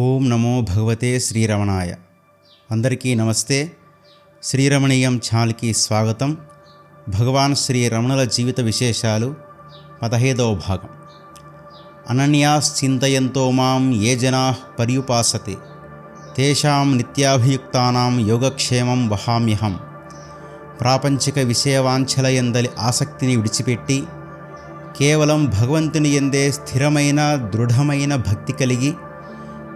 ఓం నమో భగవతే శ్రీరమణాయ. అందరికీ నమస్తే. శ్రీరమణీయం ఛానల్కి స్వాగతం. భగవాన్ శ్రీ రమణుల జీవిత విశేషాలు పదహైదవ భాగం. అనన్యాశ్చింతయంతో మాం ఏ జనా పర్యుపాసతే. తేషాం నిత్యాభియుక్తానాం యోగక్షేమం వహామ్యహం. ప్రాపంచిక విషయవాంఛలయందలి ఆసక్తిని విడిచిపెట్టి కేవలం భగవంతుని ఎందే స్థిరమైన దృఢమైన భక్తి కలిగి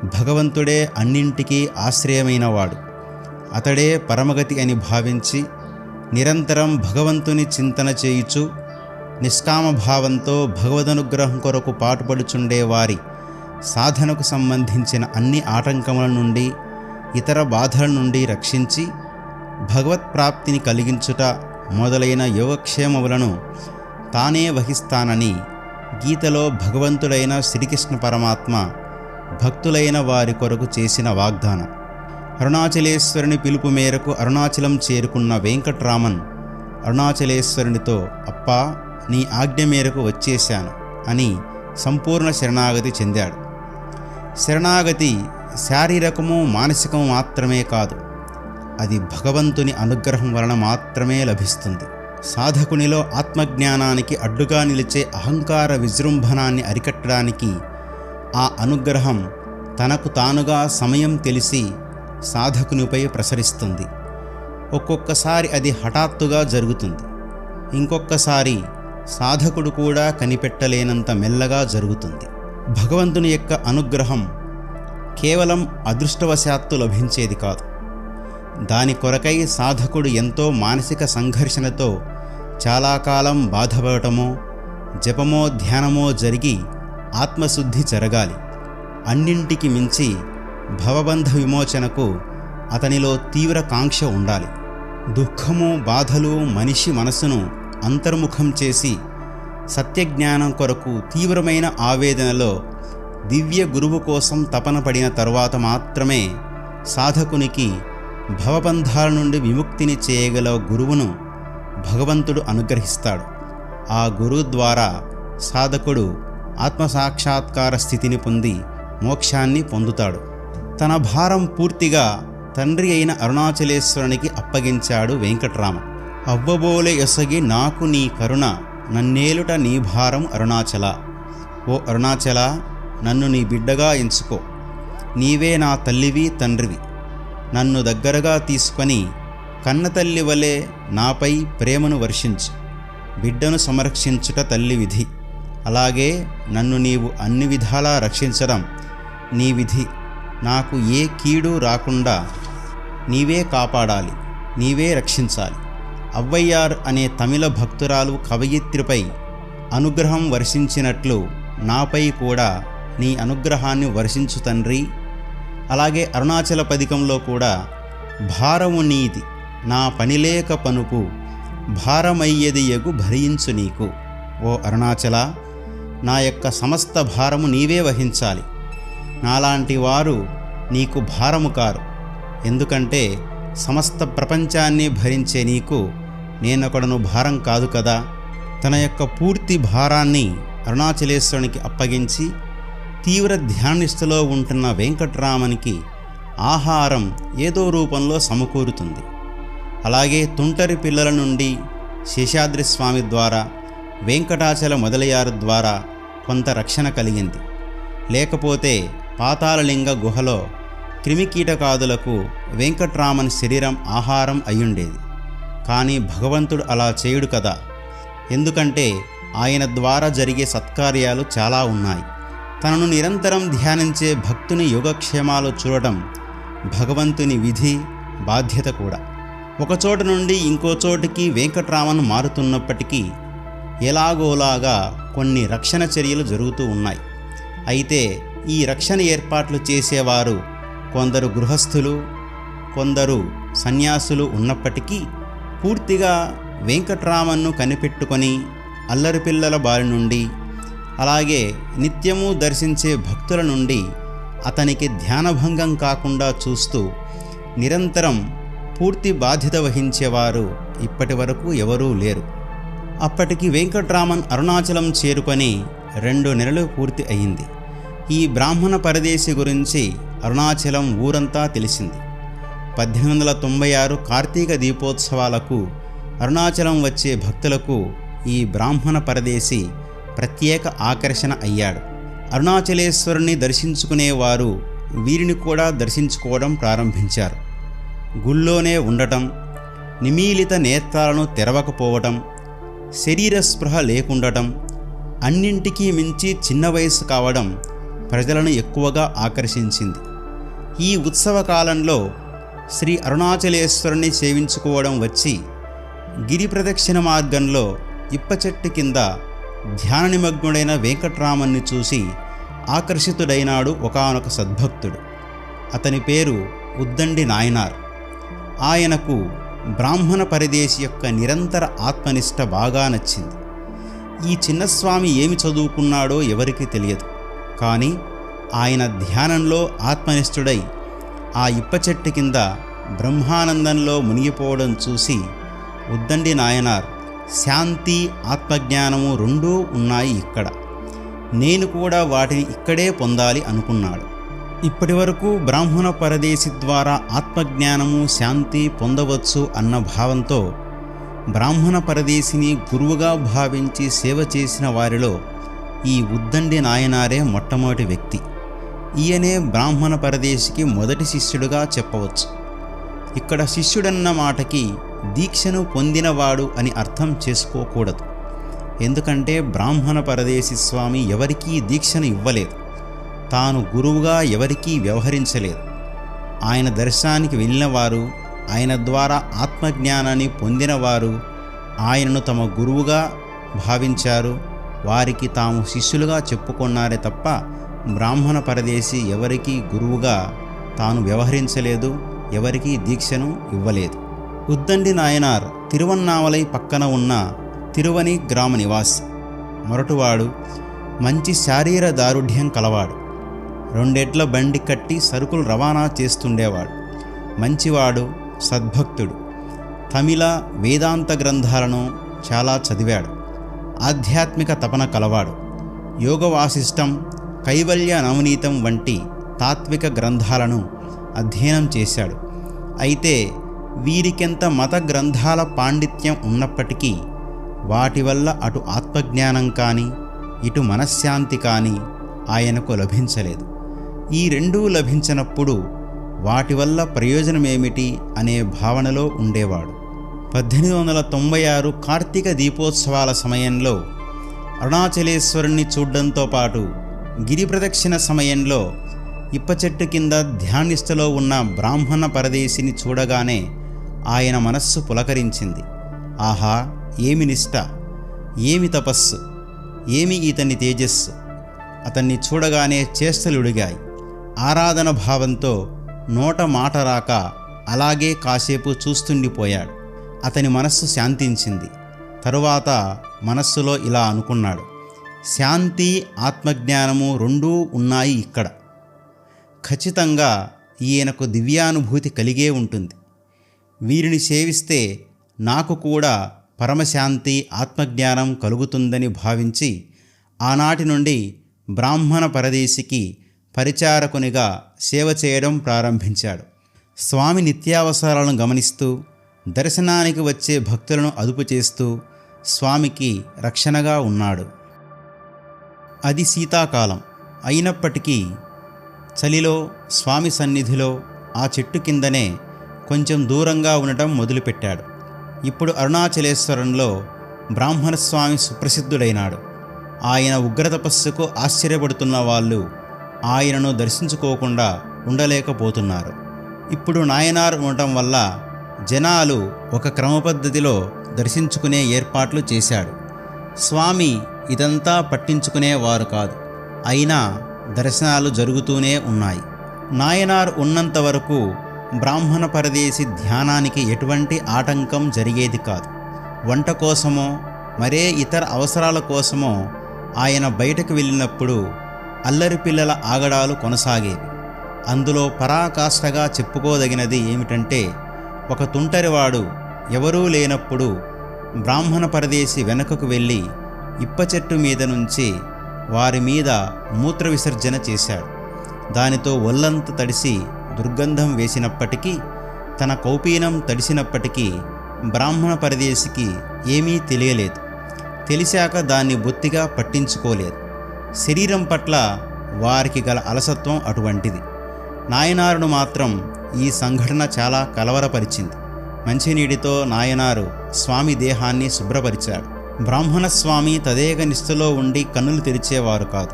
భగవంతుడే అన్నింటికీ ఆశ్రయమైనవాడు. అతడే పరమగతి అని భావించి నిరంతరం భగవంతుని చింతన చేయుచు నిష్కామభావంతో భగవదనుగ్రహం కొరకు పాటుపడుచుండే వారి సాధనకు సంబంధించిన అన్ని ఆటంకముల నుండి ఇతర బాధల నుండి రక్షించి భగవత్ప్రాప్తిని కలిగించుట మొదలైన యోగక్షేమములను తానే వహిస్తానని గీతలో భగవంతుడైన శ్రీకృష్ణ పరమాత్మ భక్తులైన వారి కొరకు చేసిన వాగ్దానం. అరుణాచలేశ్వరుని పిలుపు మేరకు అరుణాచలం చేరుకున్న వెంకట్రామన్ అరుణాచలేశ్వరునితో అప్పా నీ ఆజ్ఞ మేరకు వచ్చేశాను అని సంపూర్ణ శరణాగతి చెందాడు. శరణాగతి శారీరకము మానసికము మాత్రమే కాదు అది భగవంతుని అనుగ్రహం వలన మాత్రమే లభిస్తుంది. సాధకునిలో ఆత్మజ్ఞానానికి అడ్డుగా నిలిచే అహంకార విజృంభణాన్ని అరికట్టడానికి ఆ అనుగ్రహం తనకు తానుగా సమయం తెలిసి సాధకునిపై ప్రసరిస్తుంది. ఒక్కొక్కసారి అది హఠాత్తుగా జరుగుతుంది. ఇంకొకసారి సాధకుడు కూడా కనిపెట్టలేనంత మెల్లగా జరుగుతుంది. భగవంతుని యొక్క అనుగ్రహం కేవలం అదృష్టవశాత్తు లభించేది కాదు. దాని కొరకై సాధకుడు ఎంతో మానసిక సంఘర్షణతో చాలా కాలం బాధపడటమో జపమో ధ్యానమో జరిగి ఆత్మశుద్ధి జరగాలి. అన్నింటికి మించి భవబంధ విమోచనకు అతనిలో తీవ్ర కాంక్ష ఉండాలి. దుఃఖము బాధలు మనిషి మనసును అంతర్ముఖం చేసి సత్యజ్ఞానం కొరకు తీవ్రమైన ఆవేదనలో దివ్య గురువు కోసం తపన పడిన తరువాత మాత్రమే సాధకునికి భవబంధాల నుండి విముక్తిని చేయగల గురువును భగవంతుడు అనుగ్రహిస్తాడు. ఆ గురువు ద్వారా సాధకుడు ఆత్మసాక్షాత్కార స్థితిని పొంది మోక్షాన్ని పొందుతాడు. తన భారం పూర్తిగా తండ్రి అయిన అరుణాచలేశ్వరునికి అప్పగించాడు వెంకట్రామ అవ్వబోలే ఎసగి నాకు నీ కరుణ నన్నేలుట నీ భారం అరుణాచల. ఓ అరుణాచల నన్ను నీ బిడ్డగా ఎంచుకో. నీవే నా తల్లివి తండ్రివి. నన్ను దగ్గరగా తీసుకొని కన్నతల్లి వలె నాపై ప్రేమను వర్షించు. బిడ్డను సంరక్షించుట తల్లి విధి. అలాగే నన్ను నీవు అన్ని విధాలా రక్షించడం నీ విధి. నాకు ఏ కీడు రాకుండా నీవే కాపాడాలి నీవే రక్షించాలి. అవ్వయ్యార్ అనే తమిళ భక్తురాలు కవయిత్రిపై అనుగ్రహం వర్షించినట్లు నాపై కూడా నీ అనుగ్రహాన్ని వర్షించు తండ్రి. అలాగే అరుణాచల పదికంలో కూడా భారము నీది నా పనిలేక పనుపు భారమయ్యది ఎగు భరించు నీకు. ఓ అరుణాచల నా యొక్క సమస్త భారము నీవే వహించాలి. నాలాంటి వారు నీకు భారము కారు. ఎందుకంటే సమస్త ప్రపంచాన్ని భరించే నీకు నేనొకడను భారం కాదు కదా. తన యొక్క పూర్తి భారాన్ని అరుణాచలేశ్వరునికి అప్పగించి తీవ్ర ధ్యానిస్తులో ఉంటున్న వెంకట్రామనికి ఆహారం ఏదో రూపంలో సమకూరుతుంది. అలాగే తుంటరి పిల్లల నుండి శేషాద్రి స్వామి ద్వారా వెంకటాచల మొదలయారు ద్వారా కొంత రక్షణ కలిగింది. లేకపోతే పాతాళలింగ గుహలో క్రిమికీటకాదులకు వెంకట్రామన్ శరీరం ఆహారం అయ్యుండేది. కానీ భగవంతుడు అలా చేయుడు కదా. ఎందుకంటే ఆయన ద్వారా జరిగే సత్కార్యాలు చాలా ఉన్నాయి. తనను నిరంతరం ధ్యానించే భక్తుని యోగక్షేమాలు చూడటం భగవంతుని విధి బాధ్యత కూడా. ఒకచోట నుండి ఇంకో చోటికి వెంకట్రామన్ మారుతున్నప్పటికీ ఎలాగోలాగా కొన్ని రక్షణ చర్యలు జరుగుతూ ఉన్నాయి. అయితే ఈ రక్షణ ఏర్పాట్లు చేసేవారు కొందరు గృహస్థులు కొందరు సన్యాసులు ఉన్నప్పటికీ పూర్తిగా వెంకట్రామన్ను కనిపెట్టుకొని అల్లరి పిల్లల బారి నుండి అలాగే నిత్యము దర్శించే భక్తుల నుండి అతనికి ధ్యానభంగం కాకుండా చూస్తూ నిరంతరం పూర్తి బాధ్యత వహించేవారు ఇప్పటి వరకు ఎవరూ లేరు. అప్పటికి వెంకట్రామన్ అరుణాచలం చేరుకొని రెండు నెలలు పూర్తి అయింది ఈ బ్రాహ్మణ పరదేశి గురించి అరుణాచలం ఊరంతా తెలిసింది. పద్దెనిమిది వందల తొంభై ఆరు కార్తీక దీపోత్సవాలకు అరుణాచలం వచ్చే భక్తులకు ఈ బ్రాహ్మణ పరదేశి ప్రత్యేక ఆకర్షణ అయ్యాడు. అరుణాచలేశ్వరుని దర్శించుకునేవారు వీరిని కూడా దర్శించుకోవడం ప్రారంభించారు. గుళ్ళోనే ఉండటం నిమీలిత నేత్రాలను తెరవకపోవటం శరీర స్పృహ లేకుండటం అన్నింటికీ మించి చిన్న వయసు కావడం ప్రజలను ఎక్కువగా ఆకర్షించింది. ఈ ఉత్సవ కాలంలో శ్రీ అరుణాచలేశ్వరుని సేవించుకోవడం వచ్చి గిరి ప్రదక్షిణ మార్గంలో ఇప్ప చెట్టు కింద ధ్యాన నిమగ్నుడైన వెంకట్రామన్ని చూసి ఆకర్షితుడైనాడు ఒకనొక సద్భక్తుడు. అతని పేరు ఉద్దండి నాయనార్. ఆయనకు బ్రాహ్మణ పరిదేశి యొక్క నిరంతర ఆత్మనిష్ట బాగా నచ్చింది. ఈ చిన్నస్వామి ఏమి చదువుకున్నాడో ఎవరికీ తెలియదు. కానీ ఆయన ధ్యానంలో ఆత్మనిష్ఠుడై ఆ ఇప్ప చెట్టు కింద బ్రహ్మానందంలో మునిగిపోవడం చూసి ఉద్దండి నాయనార్ శాంతి ఆత్మజ్ఞానము రెండూ ఉన్నాయి ఇక్కడ. నేను కూడా వాటిని ఇక్కడే పొందాలి అనుకున్నాడు. ఇప్పటి వరకు బ్రాహ్మణ పరదేశి ద్వారా ఆత్మజ్ఞానము శాంతి పొందవచ్చు అన్న భావంతో బ్రాహ్మణ పరదేశిని గురువుగా భావించి సేవ చేసిన వారిలో ఈ ఉద్దండి నాయనారే మొట్టమొదటి వ్యక్తి. ఈయనే బ్రాహ్మణ పరదేశికి మొదటి శిష్యుడుగా చెప్పవచ్చు. ఇక్కడ శిష్యుడన్న మాటకి దీక్షను పొందినవాడు అని అర్థం చేసుకోకూడదు. ఎందుకంటే బ్రాహ్మణ పరదేశి స్వామి ఎవరికీ దీక్షను ఇవ్వలేదు. తాను గురువుగా ఎవరికీ వ్యవహరించలేదు. ఆయన దర్శనానికి వెళ్ళినవారు ఆయన ద్వారా ఆత్మజ్ఞానాన్ని పొందినవారు ఆయనను తమ గురువుగా భావించారు. వారికి తాము శిష్యులుగా చెప్పుకున్నారే తప్ప బ్రాహ్మణ పరదేశి ఎవరికీ గురువుగా తాను వ్యవహరించలేదు ఎవరికీ దీక్షను ఇవ్వలేదు. ఉద్దండి నాయనార్ తిరువన్నామలై పక్కన ఉన్న తిరువని గ్రామ నివాసి. మొరటువాడు మంచి శారీర దారుఢ్యం కలవాడు. రెండేట్ల బండి కట్టి సరుకులు రవాణా చేస్తుండేవాడు. మంచివాడు సద్భక్తుడు. తమిళ వేదాంత గ్రంథాలను చాలా చదివాడు. ఆధ్యాత్మిక తపన కలవాడు. యోగ వాసిష్టం కైవల్య నవనీతం వంటి తాత్విక గ్రంథాలను అధ్యయనం చేశాడు. అయితే వీరికెంత మత గ్రంథాల పాండిత్యం ఉన్నప్పటికీ వాటి వల్ల అటు ఆత్మజ్ఞానం కానీ ఇటు మనశ్శాంతి కానీ ఆయనకు లభించలేదు. ఈ రెండూ లభించినప్పుడు వాటి వల్ల ప్రయోజనమేమిటి అనే భావనలో ఉండేవాడు. పద్దెనిమిది వందల తొంభై ఆరు కార్తీక దీపోత్సవాల సమయంలో అరుణాచలేశ్వరుణ్ణి చూడడంతో పాటు గిరి ప్రదక్షిణ సమయంలో ఇప్ప చెట్టు కింద ధ్యానిష్టలో ఉన్న బ్రాహ్మణ పరదేశిని చూడగానే ఆయన మనస్సు పులకరించింది. ఆహా ఏమి నిష్ట ఏమి తపస్సు ఏమి ఇతని తేజస్సు. అతన్ని చూడగానే చేష్టలుడిగాయి. ఆరాధన భావంతో నోట మాట రాక అలాగే కాసేపు చూస్తుండిపోయాడు. అతని మనస్సు శాంతించింది. తరువాత మనస్సులో ఇలా అనుకున్నాడు. శాంతి ఆత్మజ్ఞానము రెండూ ఉన్నాయి ఇక్కడ. ఖచ్చితంగా ఈయనకు దివ్యానుభూతి కలిగే ఉంటుంది. వీరిని సేవిస్తే నాకు కూడా పరమశాంతి ఆత్మజ్ఞానం కలుగుతుందని భావించి ఆనాటి నుండి బ్రాహ్మణ పరదేశికి పరిచారకునిగా సేవ చేయడం ప్రారంభించాడు. స్వామి నిత్యావసరాలను గమనిస్తూ దర్శనానికి వచ్చే భక్తులను అదుపు చేస్తూ స్వామికి రక్షణగా ఉన్నాడు. అది శీతాకాలం. అయినప్పటికీ చలిలో స్వామి సన్నిధిలో ఆ చెట్టు కిందనే కొంచెం దూరంగా ఉండటం మొదలుపెట్టాడు. ఇప్పుడు అరుణాచలేశ్వరంలో బ్రాహ్మణస్వామి సుప్రసిద్ధుడైనాడు. ఆయన ఉగ్ర తపస్సుకు ఆశ్చర్యపడుతున్న వాళ్ళు ఆయనను దర్శించుకోకుండా ఉండలేకపోతున్నారు. ఇప్పుడు నాయనార్ ఉండటం వల్ల జనాలు ఒక క్రమపద్ధతిలో దర్శించుకునే ఏర్పాట్లు చేశాడు. స్వామి ఇదంతా పట్టించుకునేవారు కాదు. అయినా దర్శనాలు జరుగుతూనే ఉన్నాయి. నాయనార్ ఉన్నంత వరకు బ్రాహ్మణ పరదేశి ధ్యానానికి ఎటువంటి ఆటంకం జరిగేది కాదు. వంట కోసమో మరే ఇతర అవసరాల కోసమో ఆయన బయటకు వెళ్ళినప్పుడు అల్లరి పిల్లల ఆగడాలు కొనసాగేవి. అందులో పరాకాష్ఠగా చెప్పుకోదగినది ఏమిటంటే ఒక తుంటరివాడు ఎవరూ లేనప్పుడు బ్రాహ్మణ పరదేశి వెనుకకు వెళ్ళి ఇప్ప చెట్టు మీద నుంచి వారి మీద మూత్ర విసర్జన చేశాడు. దానితో ఒళ్ళంత తడిసి దుర్గంధం వేసినప్పటికీ తన కౌపీనం తడిసినప్పటికీ బ్రాహ్మణ పరదేశికి ఏమీ తెలియలేదు. తెలిసాక దాన్ని బొత్తిగా పట్టించుకోలేదు. శరీరం పట్ల వారికి గల అలసత్వం అటువంటిది. నాయనారును మాత్రం ఈ సంఘటన చాలా కలవరపరిచింది. మంచినీటితో నాయనారు స్వామి దేహాన్ని శుభ్రపరిచాడు. బ్రాహ్మణ స్వామి తదేక నిష్ఠలో ఉండి కన్నులు తెరిచేవారు కాదు.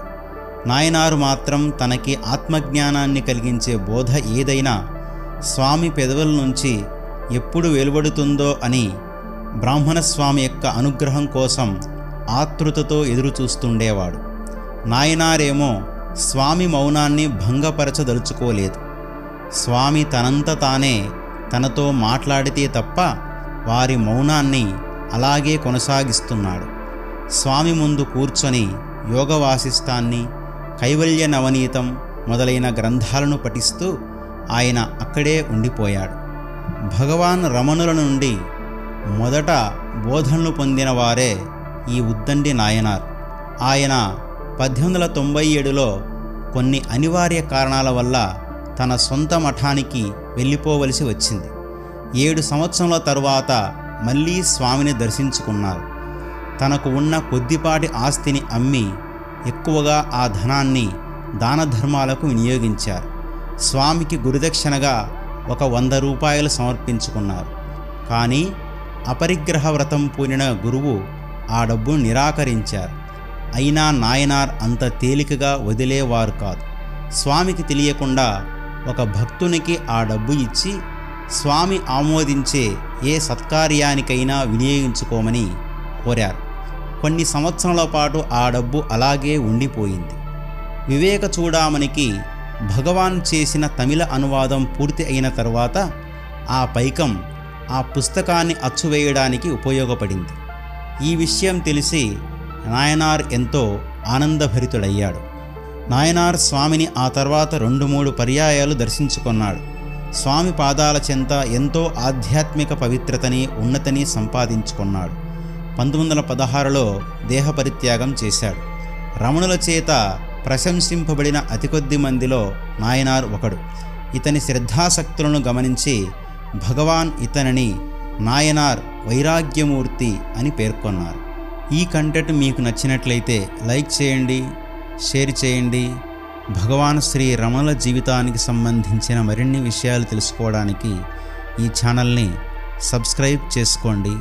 నాయనారు మాత్రం తనకి ఆత్మజ్ఞానాన్ని కలిగించే బోధ ఏదైనా స్వామి పెదవుల నుంచి ఎప్పుడు వెలువడుతుందో అని బ్రాహ్మణ స్వామి యొక్క అనుగ్రహం కోసం ఆతృతతో ఎదురు చూస్తుండేవాడు నాయనారేమో స్వామి మౌనాన్ని భంగపరచదలుచుకోలేదు. స్వామి తనంత తానే తనతో మాట్లాడితే తప్ప వారి మౌనాన్ని అలాగే కొనసాగిస్తున్నాడు. స్వామి ముందు కూర్చొని యోగ వాసిష్టాన్ని కైవల్య నవనీతం మొదలైన గ్రంథాలను పఠిస్తూ ఆయన అక్కడే ఉండిపోయాడు. భగవాన్ రమణుల నుండి మొదట బోధనలు పొందిన వారే ఈ ఉద్దండి నాయనార్. ఆయన పద్దెనిమిది వందల తొంభై ఏడులో కొన్ని అనివార్య కారణాల వల్ల తన సొంత మఠానికి వెళ్ళిపోవలసి వచ్చింది. ఏడు సంవత్సరాల తరువాత మళ్ళీ స్వామిని దర్శించుకున్నారు. తనకు ఉన్న కొద్దిపాటి ఆస్తిని అమ్మి ఎక్కువగా ఆ ధనాన్ని దాన ధర్మాలకు వినియోగించారు. స్వామికి గురుదక్షిణగా ఒక వంద రూపాయలు సమర్పించుకున్నారు. కానీ అపరిగ్రహ వ్రతం పూనిన గురువు ఆ డబ్బును నిరాకరించారు. అయినా నాయనార్ అంత తేలికగా వదిలేవారు కాదు. స్వామికి తెలియకుండా ఒక భక్తునికి ఆ డబ్బు ఇచ్చి స్వామి ఆమోదించే ఏ సత్కార్యానికైనా వినియోగించుకోమని కోరారు. కొన్ని సంవత్సరాల పాటు ఆ డబ్బు అలాగే ఉండిపోయింది. వివేక చూడామణికి భగవాన్ చేసిన తమిళ అనువాదం పూర్తి అయిన తర్వాత ఆ పైకం ఆ పుస్తకాన్ని అచ్చువేయడానికి ఉపయోగపడింది. ఈ విషయం తెలిసి నాయనార్ ఎంతో ఆనందభరితుడయ్యాడు. నాయనార్ స్వామిని ఆ తర్వాత రెండు మూడు పర్యాయాలు దర్శించుకున్నాడు. స్వామి పాదాల చెంత ఎంతో ఆధ్యాత్మిక పవిత్రతని ఉన్నతిని సంపాదించుకున్నాడు. పంతొమ్మిది వందల పదహారులో దేహపరిత్యాగం చేశాడు. రమణుల చేత ప్రశంసింపబడిన అతి కొద్ది మందిలో నాయనార్ ఒకడు. ఇతని శ్రద్ధాశక్తులను గమనించి భగవాన్ ఇతనిని నాయనార్ వైరాగ్యమూర్తి అని పేర్కొన్నారు. ఈ కంటెంట్ మీకు నచ్చినట్లయితే లైక్ చేయండి షేర్ చేయండి. భగవాన్ శ్రీ రమణ జీవితానికి సంబంధించిన మరిన్ని విషయాలు తెలుసుకోవడానికి ఈ ఛానల్ని సబ్స్క్రైబ్ చేసుకోండి.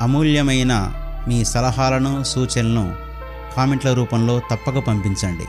అమూల్యమైన మీ సలహాలను సూచనలను కామెంట్ల రూపంలో తప్పక పంపించండి.